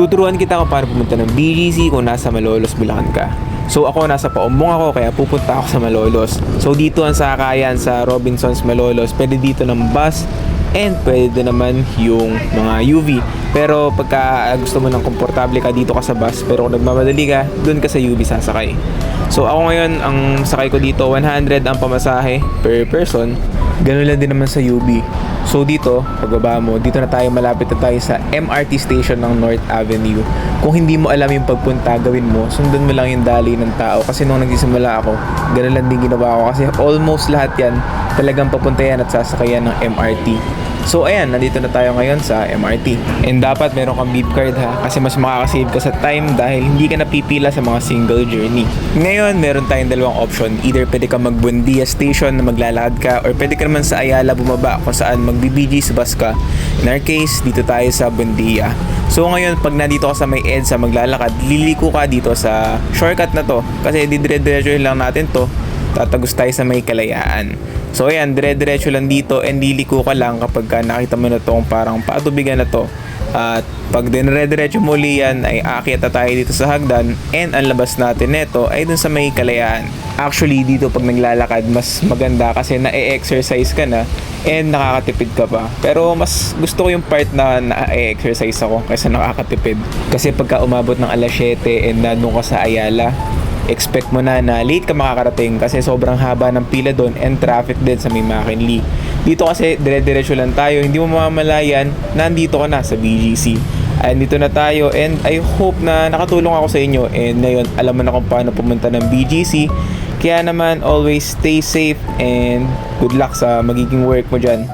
Tuturuan kita kung paano pumunta ng BGC kung nasa Malolos, Bulacan ka. So ako nasa Paumbong ako kaya pupunta ako sa Malolos. So dito ang sakayan sa Robinsons Malolos. Pwede dito ng bus and pwede naman yung mga UV. Pero pagka gusto mo ng komportable ka dito ka sa bus pero kung nagmamadali ka, doon ka sa UV sasakay. So ako ngayon ang sakay ko dito 100 ang pamasahe per person. Ganun lang din naman sa UB. So dito, pagbaba mo, dito na tayo malapit na tayo sa MRT station ng North Avenue. Kung hindi mo alam yung pagpunta, gawin mo, sundan mo lang yung dali ng tao. Kasi nung nagsisimula ako, ganun lang din ginawa ko. Kasi almost lahat yan, talagang papunta yan at sasakayan ng MRT. So ayan, nandito na tayo ngayon sa MRT. And dapat meron kang beep card ha, kasi mas makakasave ka sa time dahil hindi ka napipila sa mga single journey. Ngayon, meron tayong dalawang option. Either pwede ka magbundia station na maglalakad ka or pwede ka naman sa Ayala bumaba kung saan magbi-BG sa bus ka. In our case, dito tayo sa Bundia. So ngayon, pag nandito ka sa may EDSA maglalakad, liliko ka dito sa shortcut na to. Kasi didire-diretso lang natin to tatagos tayo sa may kalayaan. So ayan, dire-diretso lang dito and liliko ka lang kapag ka nakita mo na tong parang patubigan na to. At pag dinire-diretso muli yan ay aakyat tayo dito sa hagdan and ang labas natin neto ay dun sa may kalayaan. Actually dito pag naglalakad mas maganda kasi na-exercise ka na and nakakatipid ka pa. Pero mas gusto ko yung part na na-exercise ako kaysa nakakatipid. Kasi pagka umabot ng alas 7 and nandun ka sa Ayala, expect mo na na late ka makakarating kasi sobrang haba ng pila doon and traffic din sa may McKinley. Dito kasi dire-diretso lang tayo, hindi mo mamamalayan, nandito ka na sa BGC. And dito na tayo and I hope na nakatulong ako sa inyo and ngayon alam mo na kung paano pumunta ng BGC. Kaya naman always stay safe and good luck sa magiging work mo dyan.